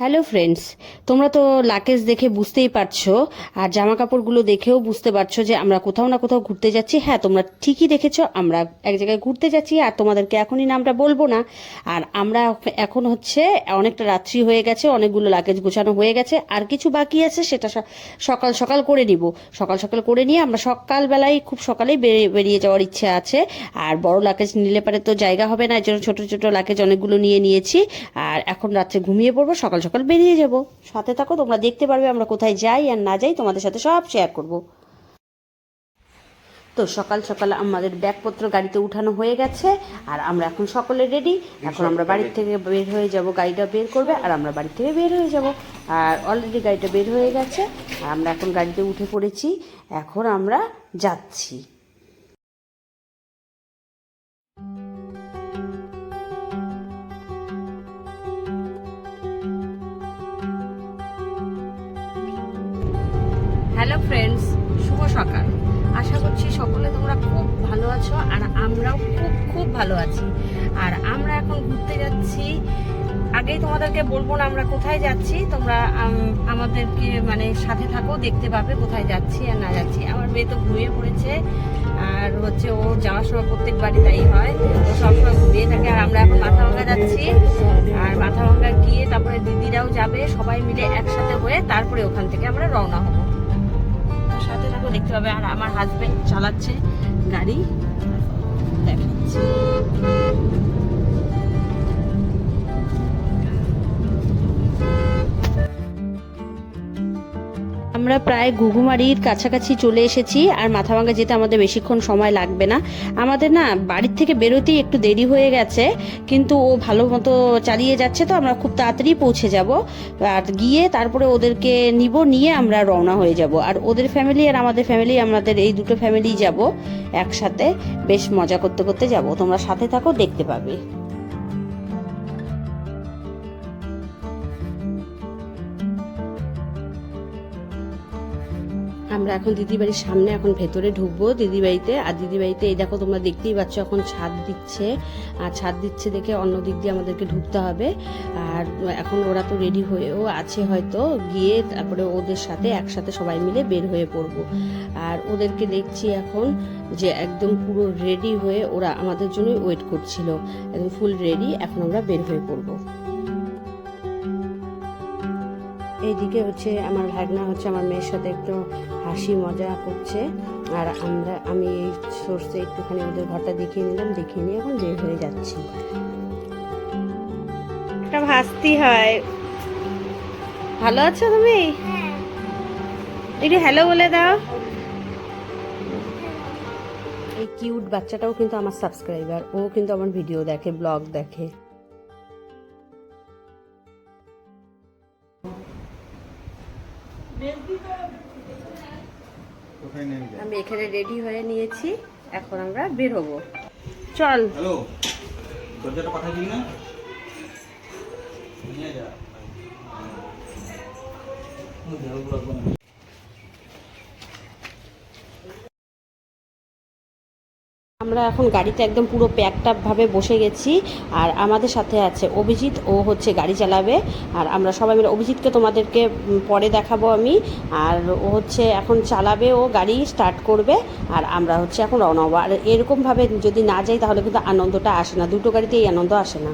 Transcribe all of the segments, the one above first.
Hello friends তোমরা তো luggage দেখে বুঝতেই পারছ, আর জামা কাপড়গুলো দেখেও বুঝতে পারছ যে আমরা কোথাও না কোথাও ঘুরতে যাচ্ছি। হ্যাঁ তোমরা ঠিকই দেখেছ, আমরা এক জায়গায় ঘুরতে যাচ্ছি, আর তোমাদেরকে এখনই নামটা বলব না। আর আমরা এখন হচ্ছে অনেকটা রাত্রি হয়ে গেছে, অনেকগুলো লাকেজ গোছানো হয়ে গেছে, আর কিছু বাকি আছে সেটা সকাল সকাল করে নিব। সকাল সকাল করে নিয়ে আমরা সকালবেলায় খুব সকালেই বেরিয়ে যাওয়ার ইচ্ছে আছে। আর বড় লাকেজ নিলে পারে তো জায়গা হবে না, এর জন্য ছোটো ছোটো লাকেজ অনেকগুলো নিয়ে নিয়েছি। আর এখন রাত্রে ঘুমিয়ে পড়ব সকাল সকাল বেরিয়ে যাব। সাথে থাকো তোমরা দেখতে পারবে আমরা কোথায় যাই আর না যাই তোমাদের সাথে সব শেয়ার করব। তো সকাল সকাল আমাদের ব্যাগপত্র গাড়িতে উঠানো হয়ে গেছে আর আমরা এখন সকলে রেডি এখন আমরা বাড়ির থেকে বের হয়ে যাব গাড়িটা বের করবে আর আমরা বাড়ি থেকে বের হয়ে যাব। আর অলরেডি গাড়িটা বের হয়ে গেছে আর আমরা এখন গাড়িতে উঠে পড়েছি। এখন আমরা যাচ্ছি। হ্যালো ফ্রেন্ডস, শুভ সকাল। আশা করছি সকলে তোমরা খুব ভালো আছো আর আমরাও খুব খুব ভালো আছি। আর আমরা এখন ঘুরতে যাচ্ছি। আগেই তোমাদেরকে বলব না আমরা কোথায় যাচ্ছি, তোমরা আমাদেরকে মানে সাথে থাকো, দেখতে পাবে কোথায় যাচ্ছি আর না যাচ্ছি। আমার মেয়ে তো ঘুমিয়ে পড়েছে, আর হচ্ছে ও যাওয়ার সময় প্রত্যেক বাড়ি তাই হয়, ও সবসময় ঘুমিয়ে থাকে। আর আমরা এখন মাথা ভাঙা যাচ্ছি, আর মাথা ভাঙা গিয়ে তারপরে দিদিরাও যাবে, সবাই মিলে একসাথে হয়ে তারপরে ওখান থেকে আমরা রওনা হব। থাকো দেখতে পাবে আর আমার হাজবেন্ড চালাচ্ছে গাড়ি। দেখাচ্ছি। আমরা প্রায় ঘুঘুমারির কাছাকাছি চলে এসেছি আর মাথাভাঙ্গা যেতে আমাদের বেশিক্ষণ সময় লাগবে না। আমাদের না বাড়ির থেকে বেরোতেই একটু দেরি হয়ে গেছে, কিন্তু ও ভালো মতো চালিয়ে যাচ্ছে তো আমরা খুব তাড়াতাড়ি পৌঁছে যাব। আর গিয়ে তারপরে ওদেরকে নিব, নিয়ে আমরা রওনা হয়ে যাব। আর ওদের ফ্যামিলি আর আমাদের ফ্যামিলি আমাদের এই দুটো ফ্যামিলি যাব একসাথে। বেশ মজা করতে করতে যাব। তোমরা সাথে থাকো, দেখতে পাবে। আমরা এখন দিদি বাড়ির সামনে এখন ভেতরে ঢুকবো দিদি বাড়িতে আর দিদি বাড়িতে এই দেখো তোমরা দেখতেই পাচ্ছ এখন ছাদ দিচ্ছে। আর ছাদ দিচ্ছে দেখে অন্য দিক দিয়ে আমাদেরকে ঢুকতে হবে। আর এখন ওরা তো রেডি হয়েও আছে হয়তো। গিয়ে তারপরে ওদের সাথে একসাথে সবাই মিলে বের হয়ে পড়ব। আর ওদেরকে দেখছি এখন যে একদম পুরো রেডি হয়ে ওরা আমাদের জন্য ওয়েট করছিল। একদম ফুল রেডি এখন আমরা বের হয়ে পড়ব। এইদিকে হচ্ছে আমার ভাগনা হচ্ছে আমার মেয়ের সাথে একটু হাসি মজা করছে। আর আমরা আমি এই সোর্সে একটুখানি ওদের ঘরটা দেখিয়ে নিলাম দেখিয়ে নিয়ে এখন বের হয়ে যাচ্ছি। একটা ভাস্তি হয়। ভালো আছো তুমি? একটু হ্যালো বলে দাও। এই কিউট বাচ্চাটাও কিন্তু আমার সাবস্ক্রাইবার ও কিন্তু আমার ভিডিও দেখে ব্লগ দেখে। আমি এখানে রেডি হয়ে নিয়েছি এখন আমরা বের হব চল হ্যালো দরজাটা পাঠাই দিবি না নিয়ে যা আমরা এখন গাড়িতে একদম পুরো প্যাকটা ভাবে বসে গেছি আর আমাদের সাথে আছে অভিজিৎ ও হচ্ছে গাড়ি চালাবে আর আমরা সবাই মিলে অভিজিৎকে তোমাদেরকে পরে দেখাবো আমি আর ও হচ্ছে এখন চালাবে ও গাড়ি স্টার্ট করবে আর আমরা হচ্ছে এখন রওনা হব। আর এরকমভাবে যদি না যাই তাহলে কিন্তু আনন্দটা আসে না দুটো গাড়িতে এই আনন্দ আসে না।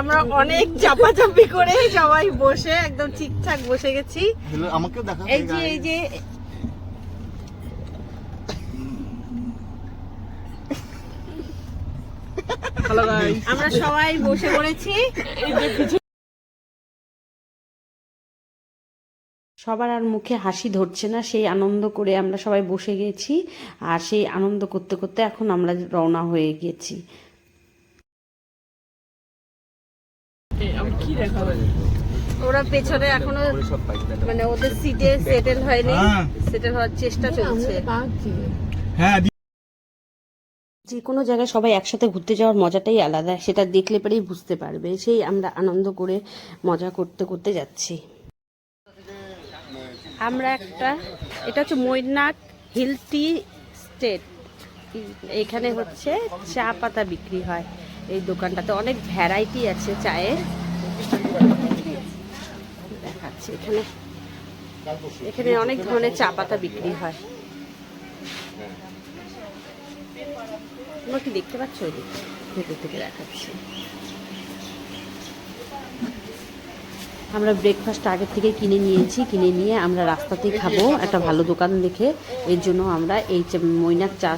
আমরা অনেক চাপাচাপি করে সবাই বসে একদম ঠিকঠাক বসে গেছি। আমাকেও দেখা এই যে এই যে আমরা সবাই বসে পড়েছি। এই যে পিছনে সবার আর মুখে হাসি ধরছে না সেই আনন্দ করে আমরা সবাই বসে গেছি আর সেই আনন্দ করতে করতে এখন আমরা রওনা হয়ে গেছি। ওরা পেছনে এখনও মানে ওদের সিটে সেটেল হয়নি হ্যাঁ। সেটেল হওয়ার চেষ্টা চলছে। হ্যাঁ যে কোনো জায়গায় সবাই একসাথে ঘুরতে যাওয়ার মজাটাই আলাদা, সেটা দেখলে পরেই বুঝতে পারবে। সেই আমরা আনন্দ করে মজা করতে করতে যাচ্ছি। আমরা একটা, এটা হচ্ছে মৈনাক হিল টি স্টেট। এখানে হচ্ছে চা পাতা বিক্রি হয় এই দোকানটাতে। অনেক ভ্যারাইটি আছে চায়ের। দেখাচ্ছি এখানে। এখানে অনেক ধরনের চা পাতা বিক্রি হয়। তোমরা কি দেখতে পাচ্ছ ওই ভেতর থেকে দেখাচ্ছি। আমরা ব্রেকফাস্ট আগে থেকে কিনে নিয়েছি কিনে নিয়ে আমরা রাস্তাতেই খাব। একটা ভালো দোকান দেখে এর জন্য আমরা এই মৈনাক চা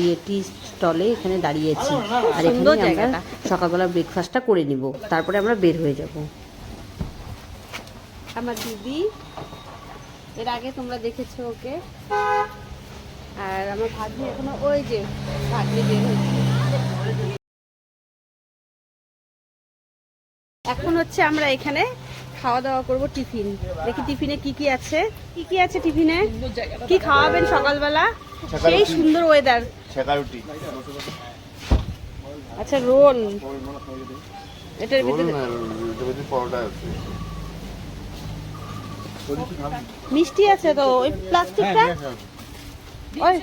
ইয়ে টি স্টলে এখানে দাঁড়িয়েছি। আর এখানে আমরা। সকালবেলা ব্রেকফাস্টটা করে নিব। তারপরে আমরা বের হয়ে যাব। আমার দিদি এর আগে তোমরা দেখেছ ওকে? আর আমার ভাগ্নি এখনও ওই যে ভাগ্নি বের এখন হচ্ছে আমরা এখানে খাওয়া দাওয়া করব টিফিন। দেখি টিফিনে কি কি আছে। কি কি আছে টিফিনে? কি খাওয়াবেন সকালবেলা? সেই সুন্দর ওয়েদার আচ্ছা রোল। এটার ভিতরে মিষ্টি আছে তো ওই প্লাস্টিকটা ওই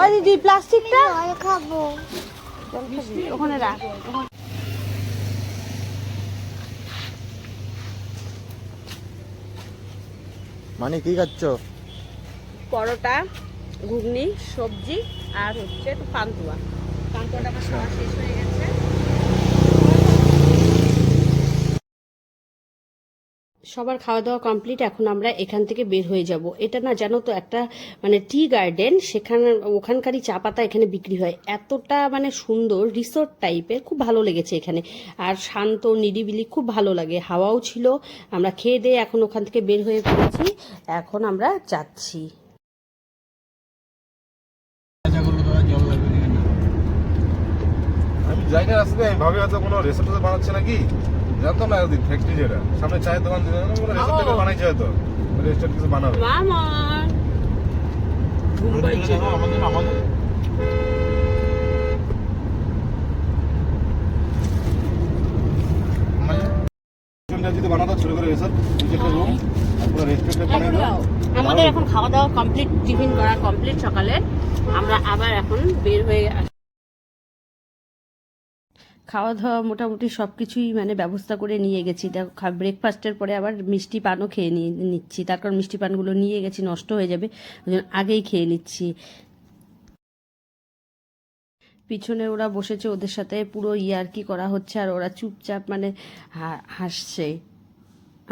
ওই দিদি প্লাস্টিকটা? খাব ওখানে রাখ মানে কি খাচ্ছ? পরোটা ঘুগনি সবজি আর হচ্ছে পান্তুয়া। পান্তুয়াটা আমার খাওয়া শেষ হয়ে গেছে। সবার খাওয়া দাওয়া কমপ্লিট এখন আমরা এখান থেকে বের হয়ে যাব। এটা না জানো তো, একটা মানে টি গার্ডেন, সেখানে, ওখানকারই চা পাতা এখানে বিক্রি হয়। এতটা মানে সুন্দর রিসোর্ট টাইপের খুব ভালো লেগেছে এখানে। আর শান্ত, নিরিবিলি, খুব ভালো লাগে। হাওয়াও ছিল, আমরা খেয়ে দিয়ে এখন ওখান থেকে বের হয়ে পড়েছি। এখন আমরা যাচ্ছি। আসলে আমি ভাবি হয়তো কোনো রেসোর্ট বানাচ্ছে নাকি? জানতাম না ফ্যাক্টরি যেটা সামনে চায়ের দোকান দিল রেসোর্ট থেকে বানাইছে হয়তো। রেস্টুরেন্ট কিছু বানাবে। আমাদের আমাদের। যদি বানাতো ছোট করে রেসোর্ট একটা রুম পুরো রেস্টুরেন্টে বানিয়ে দাও। আমাদের এখন খাওয়া দাওয়া কমপ্লিট টিফিন করা কমপ্লিট সকালে। আমরা আবার এখন বের হয়ে আস- খাওয়া দাওয়া মোটামুটি সব কিছুই মানে ব্যবস্থা করে নিয়ে গেছি। দেখো ব্রেকফাস্টের পরে আবার মিষ্টি পানও খেয়ে নিয়ে নিচ্ছি। তার কারণ মিষ্টি পানগুলো নিয়ে গেছি, নষ্ট হয়ে যাবে। ওই জন্য আগেই খেয়ে নিচ্ছি। পিছনে ওরা বসেছে ওদের সাথে, পুরো ইয়ার্কি করা হচ্ছে আর ওরা চুপচাপ মানে হাসছে।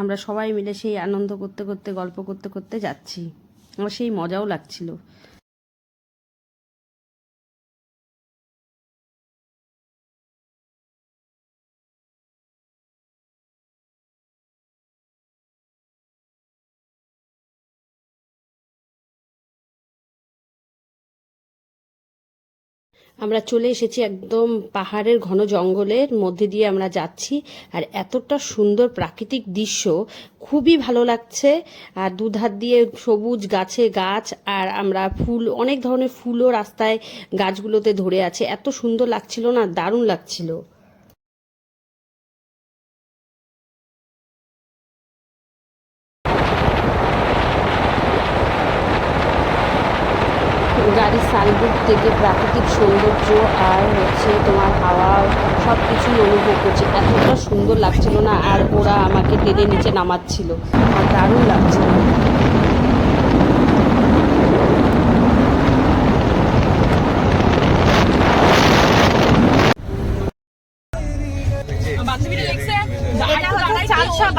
আমরা সবাই মিলে সেই আনন্দ করতে করতে, গল্প করতে করতে যাচ্ছি। আমার সেই মজাও লাগছিল। আমরা চলে এসেছি একদম পাহাড়ের ঘন জঙ্গলের মধ্যে দিয়ে আমরা যাচ্ছি, আর এতটা সুন্দর প্রাকৃতিক দৃশ্য খুবই ভালো লাগছে। আর দুধার দিয়ে সবুজ গাছে গাছ, আর আমরা ফুল, অনেক ধরনের ফুলও রাস্তায় গাছগুলোতে ধরে আছে। এত সুন্দর লাগছিল না, দারুণ লাগছিল গাড়ির সানরুফ থেকে প্রাকৃতিক সৌন্দর্য আর হচ্ছে তোমার হাওয়া সব কিছুই অনুভব করছি এতটা সুন্দর লাগছিল না আর ওরা টেনে নিচে নামাচ্ছিল। আর দারুণ লাগছিল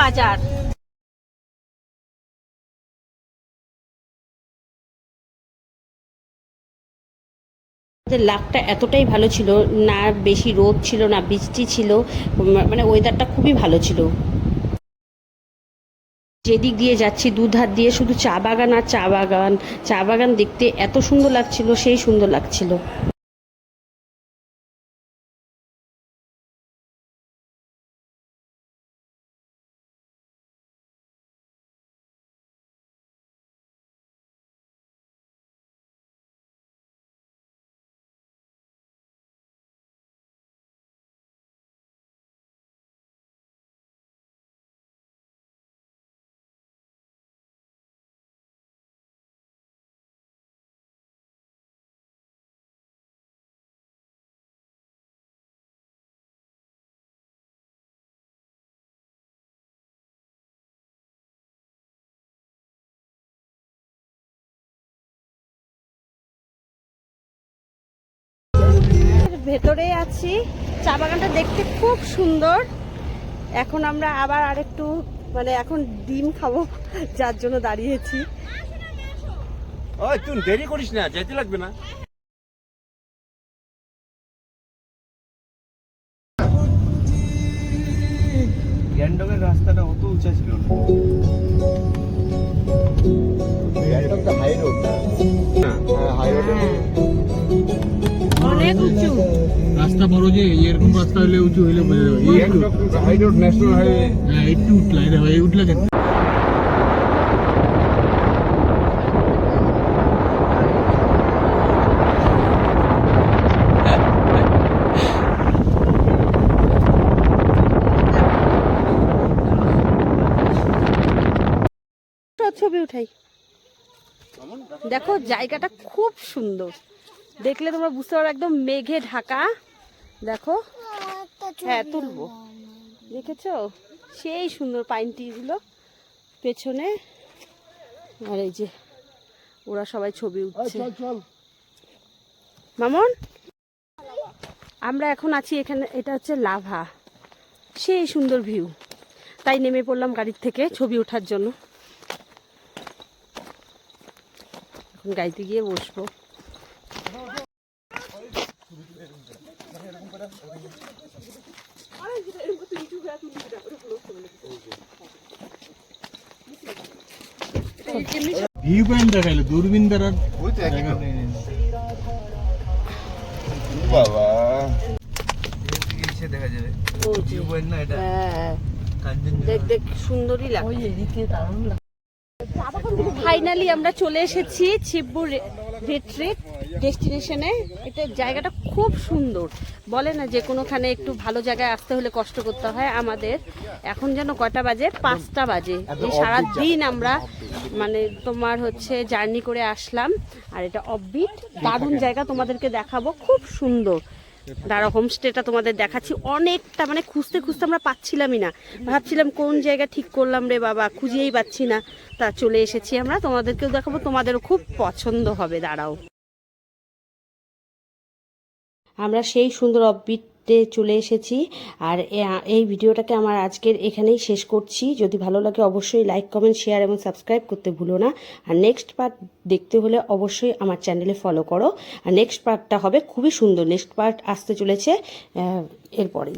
বাজার আমাদের লাকটা এতটাই ভালো ছিল, না বেশি রোদ ছিল, না বৃষ্টি ছিল মানে ওয়েদারটা খুবই ভালো ছিল। যেদিক দিয়ে যাচ্ছি দুধার দিয়ে শুধু চা বাগান আর চা বাগান। চা বাগান দেখতে এত সুন্দর লাগছিল, সেই সুন্দর লাগছিল। ভেতরেই আছি। চা বাগানটা দেখতে খুব সুন্দর। এখন আমরা আবার আরেকটু মানে এখন ডিম খাব যার জন্য দাঁড়িয়েছি। ওই তুই দেরি করিস না যেতে লাগবে না। গ্যাংটকের রাস্তাটা অত উঁচা ছিল না। রাস্তা হলে উঁচু হইলে বোঝা যাবে। এই রোড ন্যাশনাল হাইওয়ে হ্যাঁ একটু উঠলা এটা এই উঠলা কেন? ছবি উঠাই। দেখো জায়গাটা খুব সুন্দর। দেখলে তোমরা বুঝতে পারো একদম মেঘে ঢাকা। দেখো হ্যাঁ তুলবো। দেখেছ? সেই সুন্দর পাইনগুলো পেছনে। আর এই যে ওরা সবাই ছবি উঠছে। মামন? আমরা এখন আছি এখানে এটা হচ্ছে লাভা। সেই সুন্দর ভিউ তাই নেমে পড়লাম গাড়ির থেকে ছবি ওঠার জন্য। এখন গাড়িতে গিয়ে বসবো। দূরবীন দ্বারা বাবা। দেখা যাবে। যে, পয়েন্ট না এটা? হ্যাঁ। দেখ দেখ সুন্দরই লাগে। ফাইনালি আমরা চলে এসেছি শিবপুর রিট্রিট ডেস্টিনেশনে এটা জায়গাটা খুব সুন্দর। বলে না যে কোনোখানে একটু ভালো জায়গায় আসতে হলে কষ্ট করতে হয় আমাদের। এখন যেন কটা বাজে? পাঁচটা বাজে। এই সারা দিন আমরা মানে তোমার হচ্ছে জার্নি করে আসলাম, আর এটা অফবিট দারুণ জায়গা তোমাদেরকে দেখাবো, খুব সুন্দর। দাঁড়া হোমস্টেটা তোমাদের দেখাচ্ছি, অনেকটা মানে খুঁজতে খুঁজতে আমরা পাচ্ছিলামই না। ভাবছিলাম কোন জায়গা ঠিক করলাম রে বাবা, খুঁজেই পাচ্ছি না। তা চলে এসেছি আমরা, তোমাদেরকেও দেখাবো, তোমাদেরও খুব পছন্দ হবে, দাঁড়াও। আমরা সেই সুন্দর অফবিটে চলে এসেছি। আর এই ভিডিওটাকে আমার আজকের এখানেই শেষ করছি। যদি ভালো লাগে অবশ্যই লাইক কমেন্ট শেয়ার এবং সাবস্ক্রাইব করতে ভুলো না। আর নেক্সট পার্ট দেখতে হলে অবশ্যই আমার চ্যানেলে ফলো করো। আর নেক্সট পার্টটা হবে খুবই সুন্দর। নেক্সট পার্ট আসতে চলেছে এরপরে।